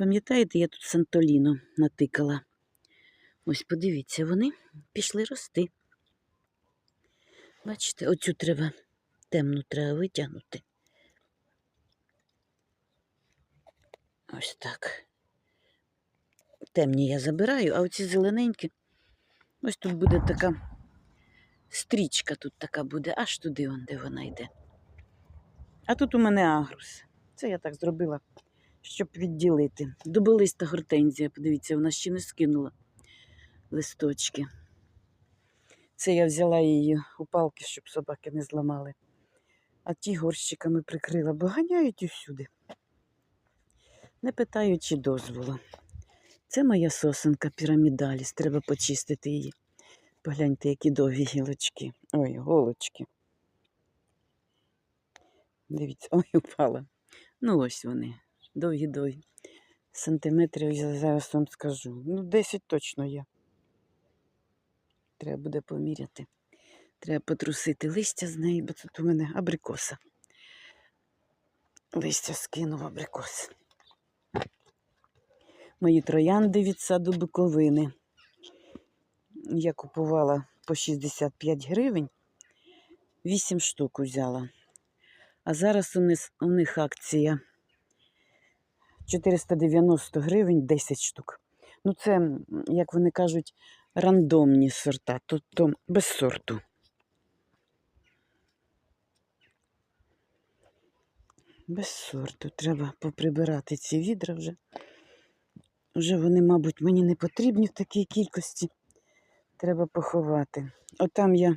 Пам'ятаєте, я тут Сантоліно натикала. Ось подивіться, вони пішли рости. Бачите, оцю треба темну треба витягнути. Ось так. Темні я забираю, а оці зелененькі. Ось тут буде така стрічка, тут така буде, аж туди, де вона йде. А тут у мене агрус. Це я так зробила, щоб відділити. Дуболиста гортензія, подивіться, вона ще не скинула листочки. Це я взяла її у палки, щоб собаки не зламали. А ті горщиками прикрила, бо ганяють усюди. Не питаючи дозволу. Це моя сосенка пірамідаліс, треба почистити її. Погляньте, які довгі гілочки. Ой, голочки. Дивіться, ой, упала. Ну, ось вони. Довгі-довгі. Сантиметрів я зараз вам скажу. Ну, 10 точно є. Треба буде поміряти. Треба потрусити листя з неї, бо тут у мене абрикоса. Листя скинув абрикос. Мої троянди від саду Буковини. Я купувала по 65 гривень, 8 штук взяла. А зараз у них, у них акція 490 гривень 10 штук. Ну, це, як вони кажуть, рандомні сорта, тобто без сорту. Без сорту. Треба поприбирати ці відра вже. Вже вони, мабуть, мені не потрібні в такій кількості. Треба поховати. Отам я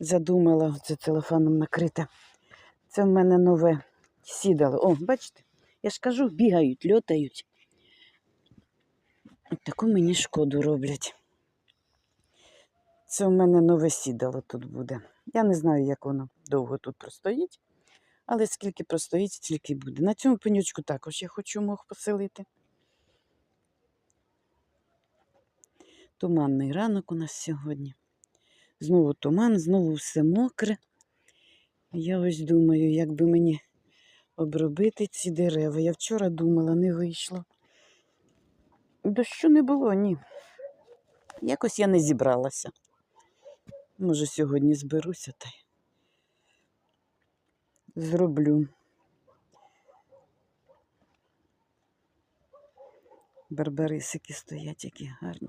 задумала, це целофаном накрите. Це в мене нове сідало. О, бачите? Я ж кажу, бігають, льотають. От таку мені шкоду роблять. Це в мене нове сідало тут буде. Я не знаю, як воно довго тут простоїть, але скільки простоїть, стільки буде. На цьому пенючку також я хочу мох поселити. Туманний ранок у нас сьогодні. Знову туман, знову все мокре. Я ось думаю, як би мені обробити ці дерева. Я вчора думала, не вийшло. Дощу не було, ні. Якось я не зібралася. Може, сьогодні зберуся та й зроблю. Барбарисики стоять, які гарні.